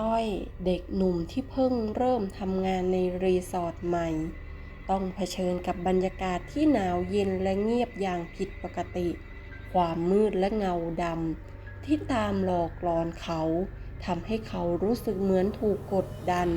ต้อยเด็กหนุ่มที่เพิ่งเริ่มทำงานในรีสอร์ทใหม่ ต้องเผชิญกับบรรยากาศที่หนาวเย็นและเงียบอย่างผิดปกติ ความมืดและเงาดำที่ตามหลอกหลอนเขาทำให้เขารู้สึกเหมือนถูกกดดัน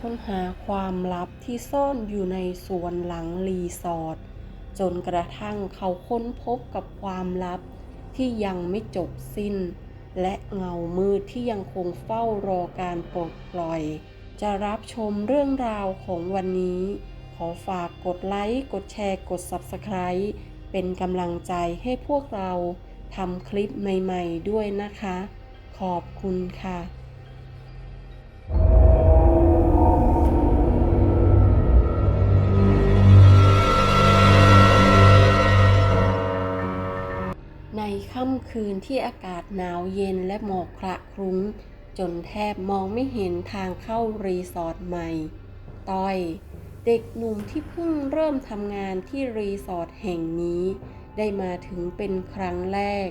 ค้นหาความลับที่ซ่อนอยู่ในสวนหลังรีสอร์ทจนกระทั่งเขาค้นพบกับความลับที่ยังไม่จบสิ้น และเงามืดที่ยังคงเฝ้ารอการปลดปล่อย จะรับชมเรื่องราวของวันนี้ ขอฝากกดไลค์ กดแชร์ กด Subscribe เป็นกำลังใจให้พวกเราทำคลิปใหม่ ๆ ด้วยนะคะ ขอบคุณค่ะ ในค่ำคืนที่อากาศหนาวเย็นและหมอกคละคลุ้ง จนแทบมองไม่เห็นทางเข้ารีสอร์ทใหม่ ต้อย เด็กหนุ่มที่เพิ่งเริ่มทำงานที่รีสอร์ทแห่งนี้ ได้มาถึงเป็นครั้งแรก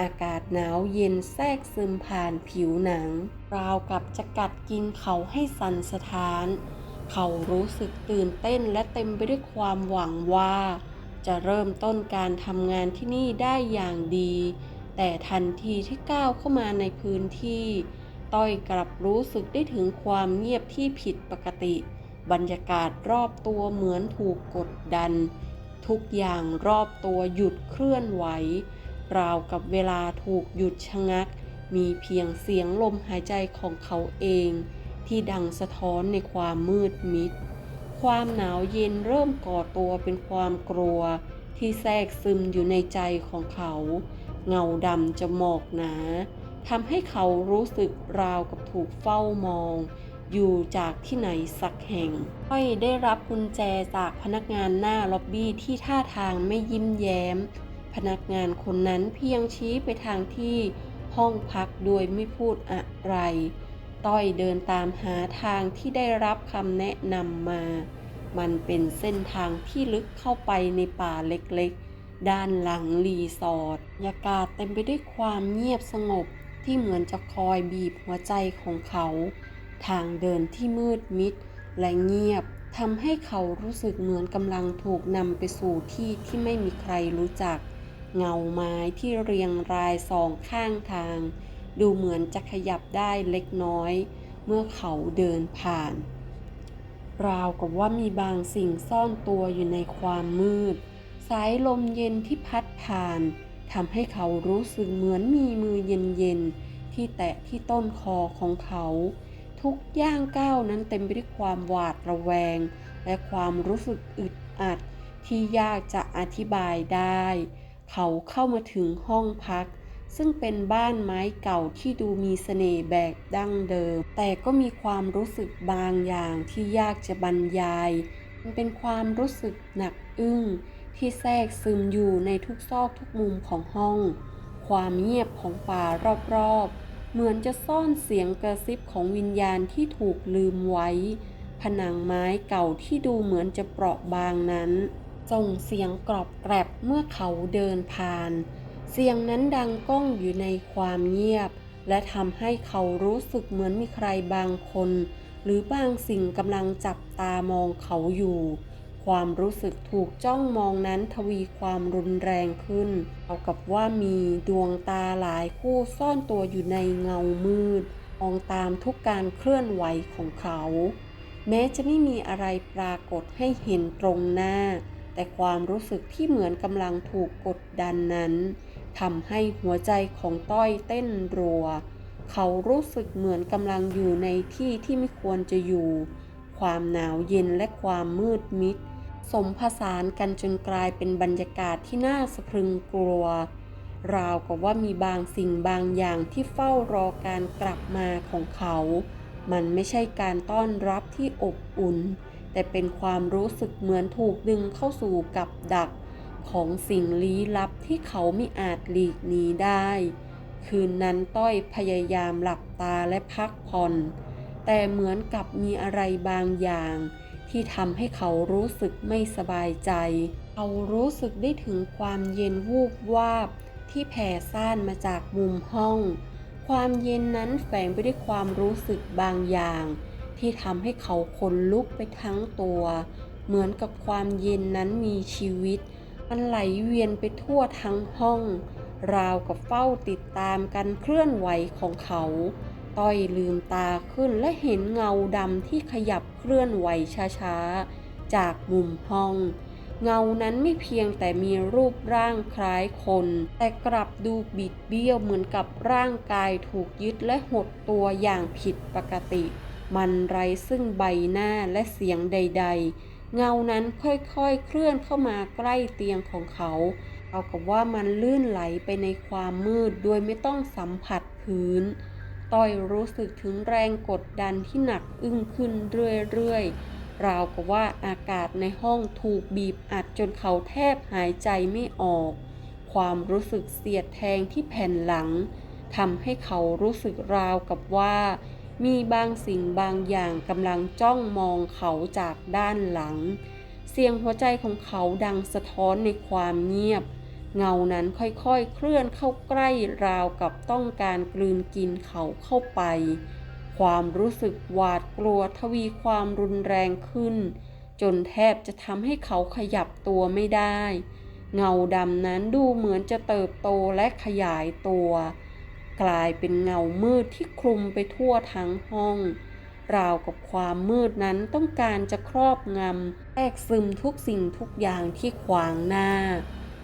อากาศหนาวเย็นแทรกซึมผ่านผิวหนัง ราวกับจะกัดกินเขาให้สั่นสะท้าน เขารู้สึกตื่นเต้นและเต็มไปด้วยความหวังว่า จะเริ่มต้นการทำงานที่นี่ได้อย่างดี แต่ทันทีที่ก้าวเข้ามาในพื้นที่ ต้อยกลับรู้สึกได้ถึงความเงียบที่ผิดปกติ บรรยากาศรอบตัวเหมือนถูกกดดัน ทุกอย่างรอบตัวหยุดเคลื่อนไหว ราวกับเวลาถูกหยุดชะงัก มีเพียงเสียงลมหายใจของเขาเอง ที่ดังสะท้อนในความมืดมิด ความหนาวเย็นเริ่มก่อตัวเป็นความกลัว ที่แทรกซึมอยู่ในใจของเขา เงาดำจะหมอกหนาทำให้เขารู้สึกราวกับถูกเฝ้ามอง อยู่จากที่ไหนสักแห่งค่อยได้รับกุญแจจากพนักงานหน้าล็อบบี้ที่ท่าทางไม่ยิ้มแย้ม พนักงานคนนั้นเพียงชี้ไปทางที่ห้องพักโดยไม่พูดอะไร ต้อยเดินตามหาทางที่ได้รับคำแนะนำมา มันเป็นเส้นทางที่ลึกเข้าไปในป่าเล็กๆ ด้านหลังรีสอร์ทบรรยากาศเต็มไปด้วยความเงียบสงบที่เหมือนจะคอยบีบหัวใจของเขา ทางเดินที่มืดมิดและเงียบทำให้เขารู้สึกเหมือนกำลังถูกนำไปสู่ที่ที่ไม่มีใครรู้จัก เงาไม้ที่เรียงรายสองข้างทาง ดูเหมือนจะขยับได้เล็กน้อย เมื่อเขาเดินผ่าน ราวกับว่ามีบางสิ่งซ่อนตัวอยู่ในความมืด สายลมเย็นที่พัดผ่านทำให้เขารู้สึกเหมือนมีมือเย็นๆที่แตะที่ต้นคอของเขา ทุกย่างก้าวนั้นเต็มไปด้วยความหวาดระแวง และความรู้สึกอึดอัดที่ยากจะอธิบายได้ เขาเข้ามาถึงห้องพัก ซึ่งเป็นบ้านไม้เก่าที่ดูมีเสน่ห์แบบดั้งเดิม แต่ก็มีความรู้สึกบางอย่างที่ยากจะบรรยาย มันเป็นความรู้สึกหนักอึ้งที่แทรกซึมอยู่ในทุกซอกทุกมุมของห้อง ความเงียบของป่ารอบๆ เหมือนจะซ่อนเสียงกระซิบของวิญญาณที่ถูกลืมไว้ ผนังไม้เก่าที่ดูเหมือนจะเปราะบางนั้นส่งเสียงกรอบแกรบเมื่อเขาเดินผ่าน เสียงนั้นดังก้องอยู่ในความเงียบ และทำให้เขารู้สึกเหมือนมีใครบางคน หรือบางสิ่งกำลังจับตามองเขาอยู่ ความรู้สึกถูกจ้องมองนั้นทวีความรุนแรงขึ้นเอากับว่ามีดวงตาหลายคู่ซ่อนตัวอยู่ในเงามืดมองตามทุกการเคลื่อนไหวของเขา แม้จะไม่มีอะไรปรากฏให้เห็นตรงหน้า แต่ความรู้สึกที่เหมือนกำลังถูกกดดันนั้น ทำให้หัวใจของต้อยเต้นรัว เขารู้สึกเหมือนกำลังอยู่ในที่ที่ไม่ควรจะอยู่ ความหนาวเย็นและความมืดมิด สมผสานกันจนกลายเป็นบรรยากาศที่น่าสะพรึงกลัว ราวกับว่ามีบางสิ่งบางอย่างที่เฝ้ารอการกลับมาของเขา มันไม่ใช่การต้อนรับที่อบอุ่น แต่เป็นความรู้สึกเหมือนถูกดึงเข้าสู่กับดัก ของสิ่งลี้ลับที่เขาไม่อาจหลีกหนีได้ คืนนั้นต้อยพยายามหลับตาและพักผ่อน แต่เหมือนกับมีอะไรบางอย่าง ที่ทำให้เขารู้สึกไม่สบายใจ เขารู้สึกได้ถึงความเย็นวูบวาบที่แผ่ซ่านมาจากมุมห้อง ความเย็นนั้นแฝงไปด้วยความรู้สึกบางอย่าง ที่ทำให้เขาขนลุกไปทั้งตัว เหมือนกับความเย็นนั้นมีชีวิต มันไหลเวียนไปทั่วทั้งห้อง ราวกับเฝ้าติดตามการเคลื่อนไหวของเขา ต้อยลืมตาขึ้นและเห็นเงาดำที่ขยับเคลื่อนไหวช้าๆ จากมุมห้อง เงานั้นไม่เพียงแต่มีรูปร่างคล้ายคน แต่กลับดูบิดเบี้ยวเหมือนกับร่างกายถูกยึดและหดตัวอย่างผิดปกติ มันไรซึ่งใบหน้าและเสียงใด ๆ เงานั้นค่อยๆเคลื่อนเข้ามาใกล้เตียงของเขาเอากับว่ามันลื่นไหลไปในความมืดโดยไม่ต้องสัมผัสพื้น ต้อยรู้สึกถึงแรงกดดันที่หนักอึ้งขึ้นเรื่อยๆ ราวกับว่าอากาศในห้องถูกบีบอัดจนเขาแทบหายใจไม่ออก ความรู้สึกเสียดแทงที่แผ่นหลังทำให้เขารู้สึกราวกับว่า มีบางสิ่งบางอย่างกำลังจ้องมองเขาจากด้านหลัง เสียงหัวใจของเขาดังสะท้อนในความเงียบ เงานั้นค่อยๆ เคลื่อนเข้าใกล้ราวกับต้องการกลืนกินเขาเข้าไป ความรู้สึกหวาดกลัวทวีความรุนแรงขึ้น จนแทบจะทำให้เขาขยับตัวไม่ได้ เงาดำนั้นดูเหมือนจะเติบโตและขยายตัว กลายเป็นเงามืดที่คลุมไปทั่วทั้งห้อง ราวกับความมืดนั้นต้องการจะครอบงำแทรกซึมทุกสิ่งทุกอย่างที่ขวางหน้า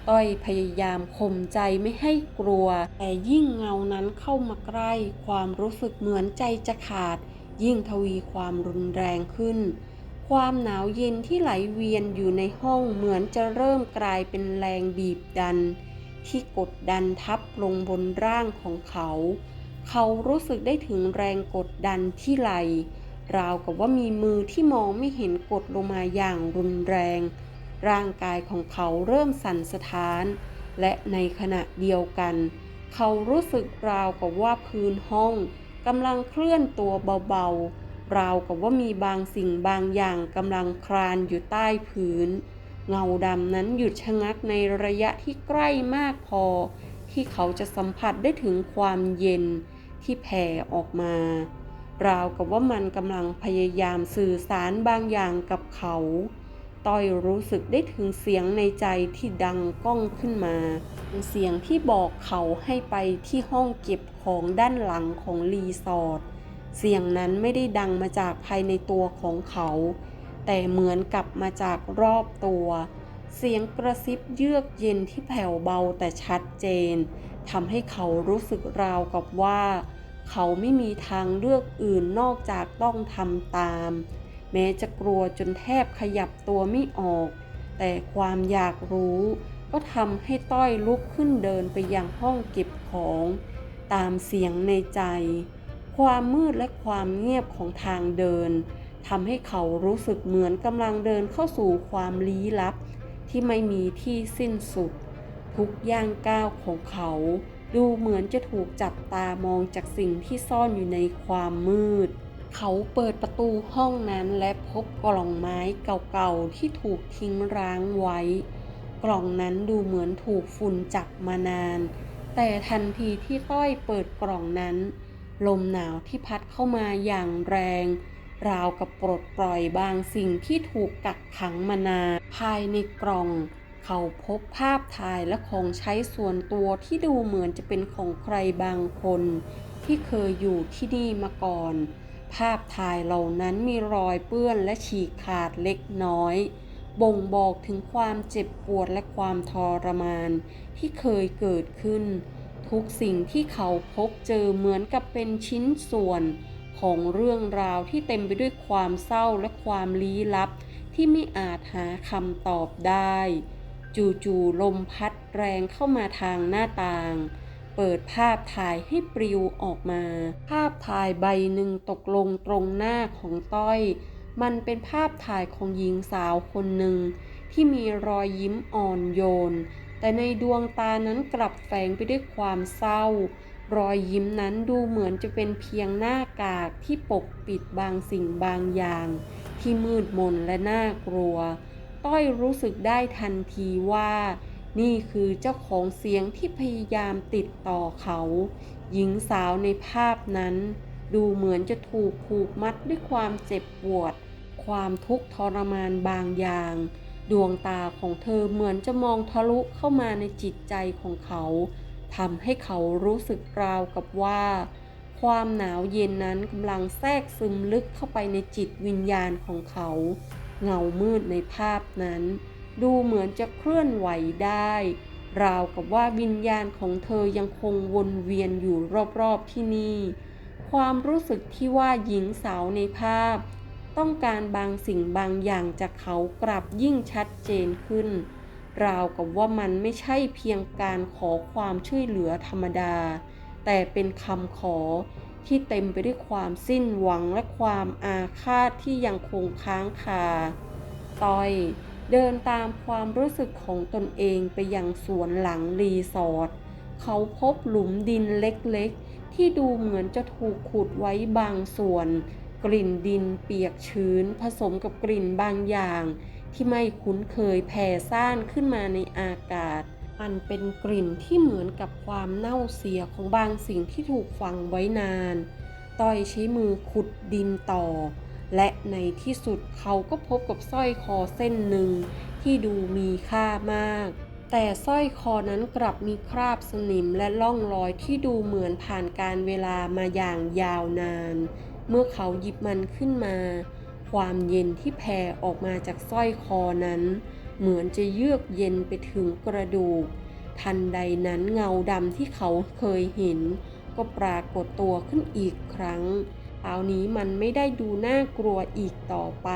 ต้อยพยายามข่มใจไม่ให้กลัว แต่ยิ่งเงานั้นเข้ามาใกล้ ความรู้สึกเหมือนใจจะขาด ยิ่งทวีความรุนแรงขึ้นความหนาวเย็นที่ไหลเวียนอยู่ในห้องเหมือนจะเริ่มกลายเป็นแรงบีบดัน ที่กดดันทับลงบนร่างของเขา เขารู้สึกได้ถึงแรงกดดันที่ไหล ราวกับว่ามีมือที่มองไม่เห็นกดลงมาอย่างรุนแรง ร่างกายของเขาเริ่มสั่นสะท้าน และในขณะเดียวกัน เขารู้สึกราวกับว่าพื้นห้องกำลังเคลื่อนตัวเบาๆ ราวกับว่ามีบางสิ่งบางอย่างกำลังคลานอยู่ใต้พื้น เงาดำนั้นหยุดชะงักในระยะที่ใกล้มากพอ ที่เขาจะสัมผัสได้ถึงความเย็นที่แผ่ออกมา ราวกับว่ามันกำลังพยายามสื่อสารบางอย่างกับเขาต้อยรู้สึกได้ถึงเสียงในใจที่ดังก้องขึ้นมาเป็นเสียงที่บอกเขาให้ไปที่ห้องเก็บของด้านหลังของรีสอร์ท เสียงนั้นไม่ได้ดังมาจากภายในตัวของเขา แต่เหมือนกับมาจากรอบตัว เสียงกระซิบเยือกเย็นที่แผ่วเบาแต่ชัดเจนทำให้เขารู้สึกราวกับว่า เขาไม่มีทางเลือกอื่นนอกจากต้องทำตาม แม้จะกลัวจนแทบขยับตัวไม่ออก แต่ความอยากรู้ก็ทำให้ต้อยลุกขึ้นเดินไปยังห้องเก็บของ ตามเสียงในใจ ความมืดและความเงียบของทางเดิน ทำให้เขารู้สึกเหมือนกำลังเดินเข้าสู่ความลี้ลับ ที่ไม่มีที่สิ้นสุด ทุกย่างก้าวของเขา ดูเหมือนจะถูกจับตามองจากสิ่งที่ซ่อนอยู่ในความมืด เขาเปิดประตูห้องนั้นและพบกล่องไม้เก่าๆที่ถูกทิ้งร้างไว้ กล่องนั้นดูเหมือนถูกฝุ่นจับมานาน แต่ทันทีที่ต้อยเปิดกล่องนั้น ลมหนาวที่พัดเข้ามาอย่างแรง ราวกับปลดปล่อยบางสิ่งที่ถูกกักขังมานานภายในกล่อง เขาพบภาพถ่ายและของใช้ส่วนตัวที่ดูเหมือนจะเป็นของใครบางคน ที่เคยอยู่ที่นี่มาก่อน ภาพถ่ายเหล่านั้นมีรอยเปื้อนและฉีกขาดเล็กน้อย บ่งบอกถึงความเจ็บปวดและความทรมาน ที่เคยเกิดขึ้น ทุกสิ่งที่เขาพบเจอเหมือนกับเป็นชิ้นส่วน ของเรื่องราวที่เต็มไปด้วยความเศร้าและความลี้ลับ ที่ไม่อาจหาคำตอบได้ จู่ๆลมพัดแรงเข้ามาทางหน้าต่าง เปิดภาพถ่ายให้ปลิวออกมา ภาพถ่ายใบหนึ่งตกลงตรงหน้าของต้อย มันเป็นภาพถ่ายของหญิงสาวคนหนึ่ง ที่มีรอยยิ้มอ่อนโยน แต่ในดวงตานั้นกลับแฝงไปด้วยความเศร้า รอยยิ้มนั้นดูเหมือนจะเป็นเพียงหน้ากากที่ปกปิดบางสิ่งบางอย่าง ที่มืดมนและน่ากลัว ต้อยรู้สึกได้ทันทีว่า นี่คือเจ้าของเสียงที่พยายามติดต่อเขา หญิงสาวในภาพนั้น ดูเหมือนจะถูกผูกมัดด้วยความเจ็บปวด ความทุกข์ทรมานบางอย่าง ดวงตาของเธอเหมือนจะมองทะลุเข้ามาในจิตใจของเขา ทำให้เขารู้สึกราวกับว่า ความหนาวเย็นนั้นกำลังแทรกซึมลึกเข้าไปในจิตวิญญาณของเขา เงามืดในภาพนั้น ดูเหมือนจะเคลื่อนไหวได้ ราวกับว่าวิญญาณของเธอยังคงวนเวียนอยู่รอบๆที่นี่ ความรู้สึกที่ว่าหญิงสาวในภาพ ต้องการบางสิ่งบางอย่างจากเขากลับยิ่งชัดเจนขึ้น ราวกับว่ามันไม่ใช่เพียงการขอความช่วยเหลือธรรมดา แต่เป็นคำขอที่เต็มไปด้วยความสิ้นหวังและความอาฆาตที่ยังคงค้างคาต้อยเดินตามความรู้สึกของตนเองไปยังสวนหลังรีสอร์ทเขาพบหลุมดินเล็กๆ ที่ดูเหมือนจะถูกขุดไว้บางส่วน กลิ่นดินเปียกชื้น ผสมกับกลิ่นบางอย่าง ที่ไม่คุ้นเคยแผ่ซ่านขึ้นมาในอากาศ มันเป็นกลิ่นที่เหมือนกับความเน่าเสียของบางสิ่งที่ถูกฝังไว้นาน ต้อยใช้มือขุดดินต่อ และในที่สุดเขาก็พบกับสร้อยคอเส้นหนึ่งที่ดูมีค่ามาก แต่สร้อยคอนั้นกลับมีคราบสนิมและล่องรอยที่ดูเหมือนผ่านการเวลามาอย่างยาวนาน เมื่อเขาหยิบมันขึ้นมา ความเย็นที่แผ่ออกมาจากสร้อยคอนั้น เหมือนจะเยือกเย็นไปถึงกระดูก ทันใดนั้นเงาดำที่เขาเคยเห็น ก็ปรากฏตัวขึ้นอีกครั้งคราวนี้มันไม่ได้ดูน่ากลัวอีกต่อไป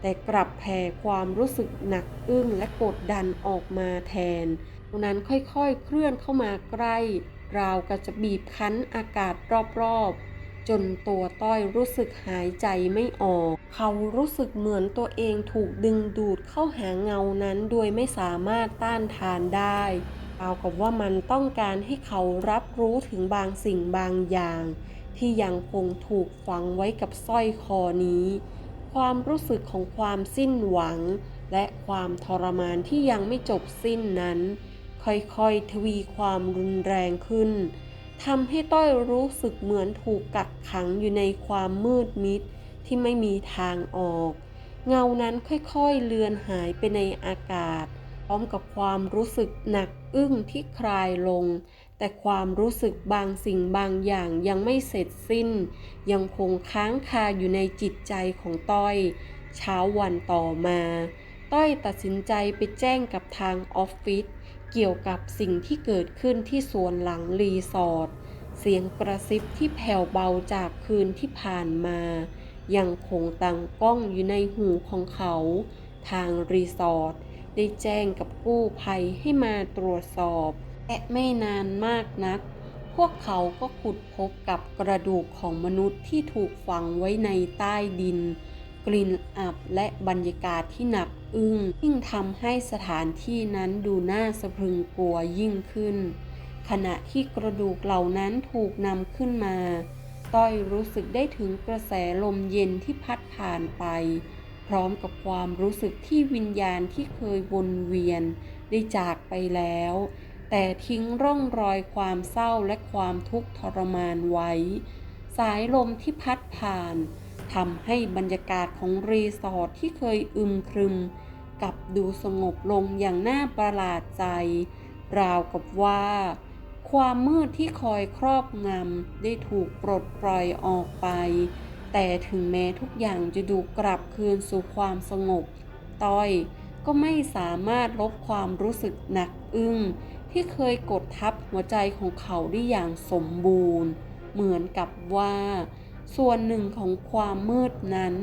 แต่กลับแผ่ความรู้สึกหนักอึ้งและกดดันออกมาแทนตรงนั้นค่อยๆเคลื่อนเข้ามาใกล้ ราวกับจะบีบคั้นอากาศรอบๆ จนตัวต้อยรู้สึกหายใจไม่ออก เขารู้สึกเหมือนตัวเองถูกดึงดูดเข้าหาเงานั้นโดยไม่สามารถต้านทานได้ราวกับว่ามันต้องการให้เขารับรู้ถึงบางสิ่งบางอย่าง ที่ยังคงถูกฝังไว้กับสร้อยคอนี้ ความรู้สึกของความสิ้นหวัง และความทรมานที่ยังไม่จบสิ้นนั้น ค่อยๆทวีความรุนแรงขึ้น ทำให้ต้อยรู้สึกเหมือนถูกกักขังอยู่ในความมืดมิดที่ไม่มีทางออก เงานั้นค่อยๆเลือนหายไปในอากาศ พร้อมกับความรู้สึกหนักอึ้งที่คลายลง แต่ความรู้สึกบางสิ่งบางอย่างยังไม่เสร็จสิ้น ยังคงค้างคาอยู่ในจิตใจของต้อย เช้าวันต่อมา ต้อยตัดสินใจไปแจ้งกับทางออฟฟิศ เกี่ยวกับสิ่งที่เกิดขึ้นที่สวนหลังรีสอร์ทเสียงกระซิบที่แผ่วเบาจากคืนที่ผ่านมายังคงตังกล้องอยู่ในหูของเขา ทางรีสอร์ทได้แจ้งกับกู้ภัยให้มาตรวจสอบ และไม่นานมากนัก พวกเขาก็ขุดพบกับกระดูกของมนุษย์ที่ถูกฝังไว้ในใต้ดิน กลิ่นอับและบรรยากาศที่หนักอึ้งยิ่งทำให้สถานที่นั้นดูน่าสะพรึงกลัวยิ่งขึ้น ขณะที่กระดูกเหล่านั้นถูกนำขึ้นมา ต้อยรู้สึกได้ถึงกระแสลมเย็นที่พัดผ่านไป พร้อมกับความรู้สึกที่วิญญาณที่เคยวนเวียนได้จากไปแล้ว แต่ทิ้งร่องรอยความเศร้าและความทุกข์ทรมานไว้ สายลมที่พัดผ่าน ทำให้บรรยากาศของรีสอร์ทที่เคยอึมครึมกลับดูสงบลงอย่างน่าประหลาดใจ ราวกับว่า ความมืดที่คอยครอบงำได้ถูกปลดปล่อยออกไป แต่ถึงแม้ทุกอย่างจะดูกลับคืนสู่ความสงบ ต้อยก็ไม่สามารถลบความรู้สึกหนักอึ้งที่เคยกดทับหัวใจของเขาได้อย่างสมบูรณ์ เหมือนกับว่า ส่วนหนึ่งของความมืดนั้น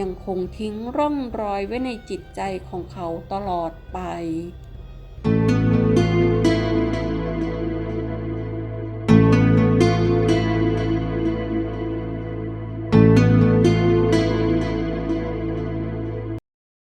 ยังคงทิ้งร่องรอยไว้ในจิตใจของเขาตลอดไป